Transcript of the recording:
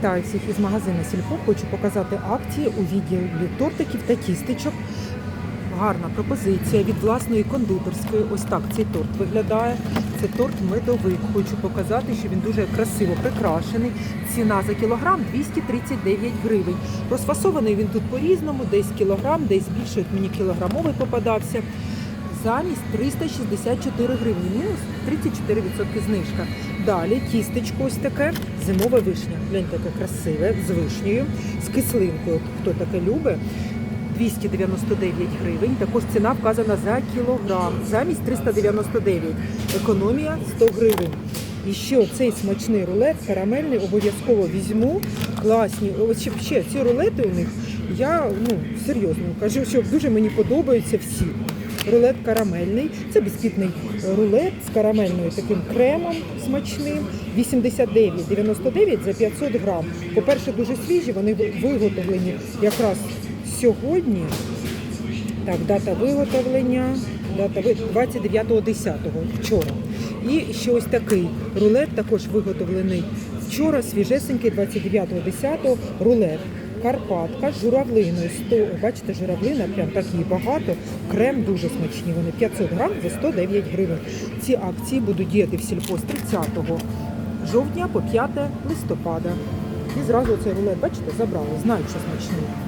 Вітаю всіх із магазину Сільпо. Хочу показати акції у відділі тортиків та тістечок. Гарна пропозиція від власної кондитерської. Ось так цей торт виглядає. Це торт медовик. Хочу показати, що він дуже красиво прикрашений. Ціна за кілограм 239 гривень. Розфасований він тут по-різному, десь кілограм, десь більше. От мені кілограмовий попадався. Замість 364 гривні, мінус 34% знижка. Далі тістечко ось таке, зимова вишня. Гляньте, яке красиве, з вишнею, з кислинкою. Хто таке любить? 299 гривень. Також ціна вказана за кілограм. Замість 399. Економія 100 гривень. І ще цей смачний рулет карамельний обов'язково візьму. Класні. Ось ще ці рулети у них. Я ну серйозно кажу, що дуже мені подобаються всі. Рулет карамельний. Це бісквітний рулет з карамельною таким кремом смачним. 89,99 за 500 грам. По-перше, дуже свіжі, вони виготовлені якраз сьогодні. Так, дата виготовлення. Дата 29.10 вчора. І ще ось такий рулет також виготовлений вчора, свіжесенький 29.10 рулет. Карпатка з журавлиною. 100, бачите, журавлина, прям так її багато. Крем дуже смачні. Вони 500 грам за 109 гривень. Ці акції будуть діяти в сільпо з 30 жовтня по 5 листопада. І зразу цей рулет, бачите, забрали. Знають, що смачний.